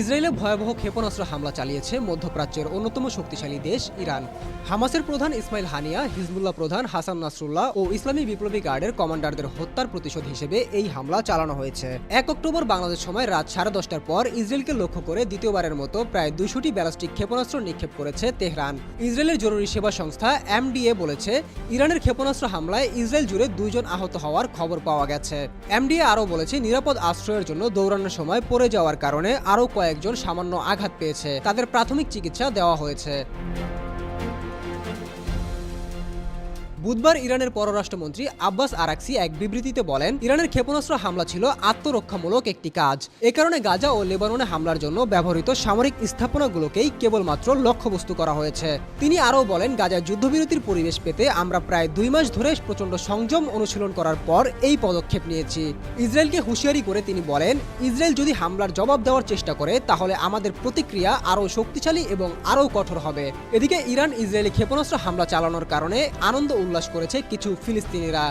ইসরায়েলে ভয়াবহ ক্ষেপণাস্ত্র হামলা চালিয়েছে মধ্যপ্রাচ্যের অন্যতম শক্তিশালী দেশ ইরান। হামাসের প্রধান ইসমাইল হানিয়া, হিজবুল্লাহ প্রধান হাসান নাসরুল্লাহ ও ইসলামী বিপ্লবী গার্ডের কমান্ডারদের হত্যার প্রতিশোধ হিসেবে এই হামলা চালানো হয়েছে। এক অক্টোবর বাংলাদেশ সময় রাত সাড়ে দশটার পর ইসরায়েলকে লক্ষ্য করে দ্বিতীয়বারের মতো প্রায় দুইশোটি ব্যালাস্টিক ক্ষেপণাস্ত্র নিক্ষেপ করেছে তেহরান। ইসরায়েলের জরুরি সেবা সংস্থা এমডিএ বলেছে, ইরানের ক্ষেপণাস্ত্র হামলায় ইসরায়েল জুড়ে দুইজন আহত হওয়ার খবর পাওয়া গেছে। এমডিএ আরও বলেছে, নিরাপদ আশ্রয়ের জন্য দৌড়ানোর সময় পড়ে যাওয়ার কারণে আরও কয়েকজন সামান্য আঘাত পেয়েছে। তাদের প্রাথমিক চিকিৎসা দেওয়া হয়েছে। বুধবার ইরানের পররাষ্ট্রমন্ত্রী আব্বাস আরাকসি এক বিবৃতিতে বলেন, ইরানের ক্ষেপণাস্ত্র হামলা ছিল আত্মরক্ষামূলক একটি কাজ। এ কারণে গাজা ও লেবাননে হামলার জন্য ব্যবহৃত সামরিক স্থাপনাগুলোকেই কেবলমাত্র লক্ষ্যবস্তু করা হয়েছে। তিনি আরও বলেন গাজায় যুদ্ধবিরতির পরিবেশ পেতে আমরা প্রায় দুই মাস ধরে প্রচণ্ড সংযম অনুশীলন করার পর এই পদক্ষেপ নিয়েছি। ইসরায়েলকে হুঁশিয়ারি করে তিনি বলেন, ইসরায়েল যদি হামলার জবাব দেওয়ার চেষ্টা করে, তাহলে আমাদের প্রতিক্রিয়া আরও শক্তিশালী এবং আরও কঠোর হবে। এদিকে ইরান ইসরায়েলি ক্ষেপণাস্ত্র হামলা চালানোর কারণে আনন্দ উল্লাস করেছে কিছু ফিলিস্তিনিরা।